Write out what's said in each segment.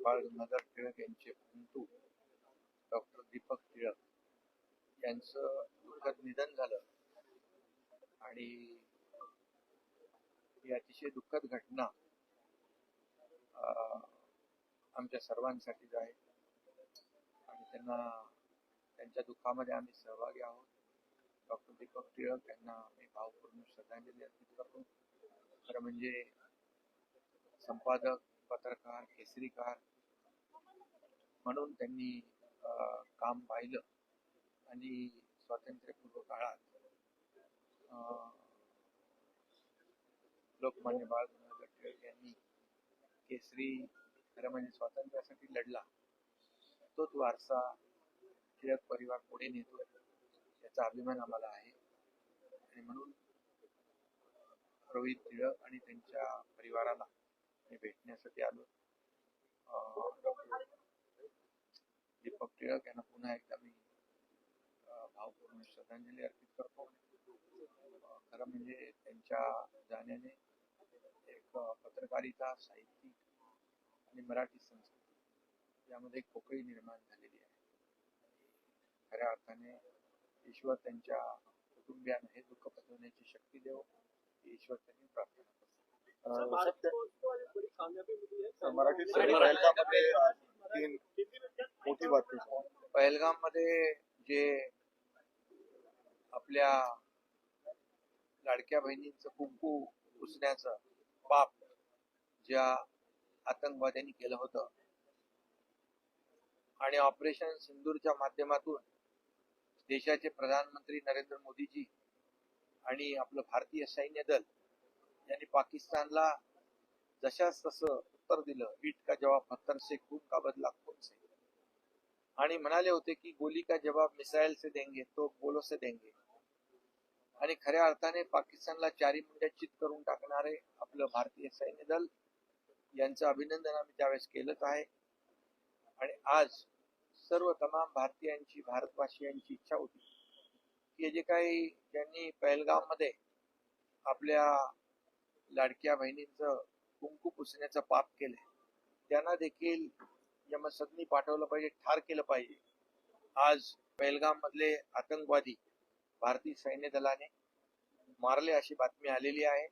बाळ गंगाधर टिळक यांचे बंधू डॉक्टर दीपक टिळक यांचं दुःखद निधन झालं. आणि ही अतिशय दुःखद घटना आमच्या सर्वांसाठीच आहे. आणि त्यांना त्यांच्या दुःखामध्ये आम्ही सहभागी आहोत. डॉक्टर दीपक टिळक यांना मी भावपूर्ण श्रद्धांजली अर्पित करतो. खरं म्हणजे संपादक पत्रकार केसरीकार म्हणून त्यांनी काम पाहिलं. आणि स्वातंत्र्यपूर्व काळात लोकमान्य बाळ गंगाधर टिळक यांनी केसरी खरं म्हणजे स्वातंत्र्यासाठी लढला. तोच वारसा टिळक परिवार पुढे नेतोय याचा अभिमान आम्हाला आहे. आणि म्हणून रोहित टिळक आणि त्यांच्या परिवाराला मी भेटण्यासाठी आलो. डॉक्टर दीपक टिळक यांना पुन्हा एकदा मी भावपूर्ण श्रद्धांजली अर्पित करतो. खरं म्हणजे त्यांच्या जाण्याने एक पत्रकारिता साहित्यिक आणि मराठी संस्कृती यामध्ये एक पोकळी निर्माण झालेली आहे. खऱ्या अर्थाने ईश्वर त्यांच्या कुटुंबियांना हे दुःख पचवण्याची शक्ती देव ईश्वर त्यांनी प्रार्थना पहलगाममध्ये जे आपल्या लाडक्या बहिणींचं कुंकू पुसण्याचं पाप ज्या आतंकवाद्यांनी केलं होतं आणि ऑपरेशन सिंदूरच्या माध्यमातून देशाचे प्रधानमंत्री नरेंद्र मोदीजी आणि आपलं भारतीय सैन्य दल त्यांनी पाकिस्तानला जशास तसं उत्तर दिलं ईट का जवाब पत्थर से खून का बदला खून से? आणि म्हणाले होते की गोली का जवाब मिसाईल से देंगे तो गोलो से देंगे. आणि खऱ्या अर्थाने पाकिस्तानला चारी मुंड्या चित करून टाकणारे आपलं भारतीय सैन्य दल यांचं अभिनंदन आम्ही त्यावेळेस केलंच आहे. आणि आज सर्व तमाम भारतीयांची भारतवासियांची इच्छा होती की जे काही ज्यांनी पहलगाममध्ये आपल्या लाडक्या बहिणींचं कुंकू पुसण्याचं पाप केलंय. त्यांना देखील यमसदनी पाठवलं पाहिजे ठार केलं पाहिजे. आज पहलगाम मधले आतंकवादी भारतीय सैन्य दलाने मारले अशी बातमी आलेली आहे.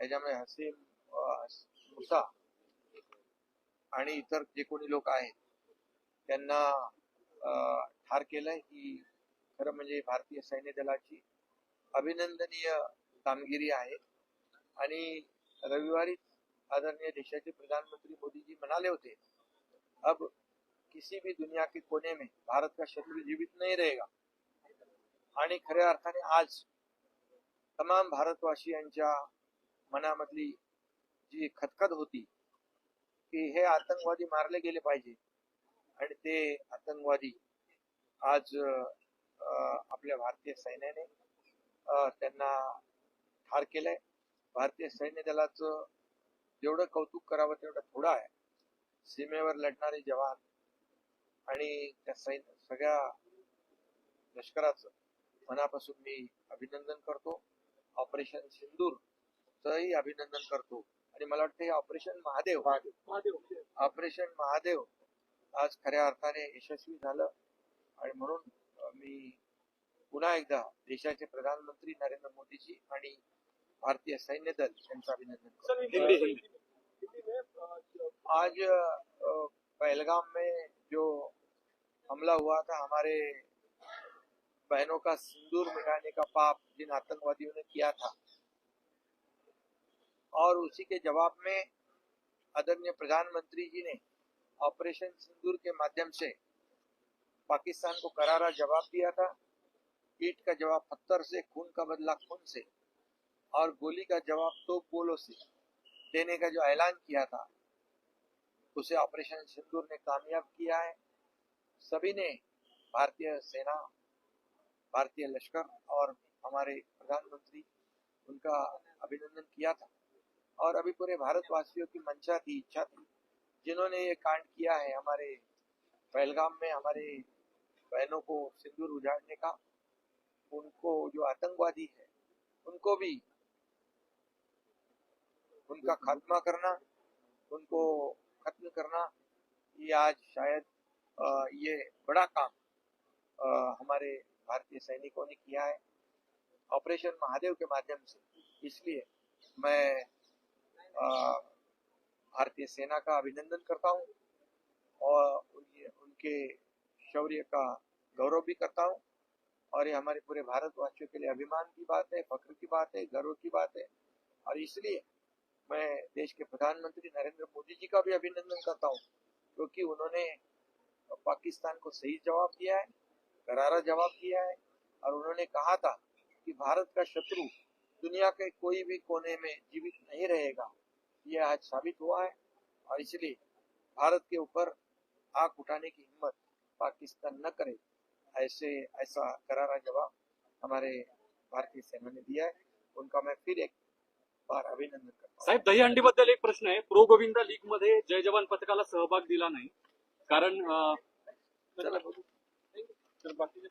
त्याच्यामुळे हसीम मुसा आणि इतर जे कोणी लोक आहेत त्यांना ठार केलंय. ही खरं म्हणजे भारतीय सैन्य दलाची अभिनंदनीय कामगिरी आहे. आणि रविवारी आदरणीय देशाचे प्रधानमंत्री मोदी जी म्हणाले होते अब किसी भी दुनिया के कोने में भारत का शत्रु जीवित नहीं रहेगा. आणि खऱ्या अर्थाने आज तमाम भारतवासियांच्या मनामधली जी खतखत होती की हे आतंकवादी मारले गेले पाहिजे. आणि ते आतंकवादी आज आपल्या भारतीय सैन्याने त्यांना ठार केलंय. भारतीय सैन्य दलाचं जेवढं कौतुक करावं तेवढं थोडं आहे. सीमेवर लढणारे जवान आणि त्या सैन्य सगळ्या लष्कराचं मनापासून मी अभिनंदन करतो. ऑपरेशन सिंदूर चंही अभिनंदन करतो. आणि मला वाटतं हे ऑपरेशन महादेव. ऑपरेशन महादेव आज खऱ्या अर्थाने यशस्वी झालं. आणि म्हणून मी पुन्हा एकदा देशाचे प्रधानमंत्री नरेंद्र मोदीजी आणि भारतीय सैन्य दल यांचं अभिनंदन आज पहलगाम में जो हमला हुआ था हमारे बहनों का सिंदूर मिटाने का पाप जिन आतंकवादियों ने किया था और उसी के जवाब में आदरणीय प्रधानमंत्री जी ने ऑपरेशन सिंदूर के माध्यम से पाकिस्तान को करारा जवाब दिया था। ईट का जवाब पत्थर से खून का बदला खून से। और गोली का जवाब तो गोलों से देने का जो ऐलान किया था, उसे ऑपरेशन सिंदूर ने कामयाब किया है। सभी ने भारतीय सेना, भारतीय लश्कर और हमारे प्रधानमंत्री, उनका अभिनंदन किया था। और अभी पूरे भारतवासियों की मंशा थी इच्छा थी, जिन्होंने ये कांड किया है हमारे पहलगाम में, हमारे बहनों को सिंदूर उजाड़ने का। उनको जो आतंकवादी है, उनको भी उनका खात्मा करना, उनको खत्म करना, ये आज शायद ये बड़ा काम हमारे भारतीय सैनिकों ने किया है। ऑपरेशन महादेव के माध्यम से। इसलिए मैं भारतीय सेना का अभिनंदन करता हूँ और उनके शौर्य का गौरव भी करता हूँ। और ये हमारे पूरे भारतवासियों के लिए अभिमान की बात है, फख्र की बात है, गर्व की बात है। और इसलिए मैं देश के प्रधानमंत्री नरेंद्र मोदी जी का भी अभिनंदन करता हूँ, क्योंकि उन्होंने पाकिस्तान को सही जवाब दिया है, करारा जवाब दिया है, और उन्होंने कहा था कि भारत का शत्रु दुनिया के कोई भी कोने में जीवित नहीं रहेगा। यह आज साबित हुआ है, और इसलिए भारत के ऊपर आग उठाने की हिम्मत पाकिस्तान न करे, ऐसे, ऐसा करारा जवाब हमारे भारतीय सेना ने दिया है। उनका मैं फिर एक फार अभिनंदन साहेब दहीहंडी बद्दल एक प्रश्न आहे प्रो गोविंदा लीगमध्ये जय जवान पथकाला सहभाग दिला नाही कारण अं, चला बघू. तर बाकीचे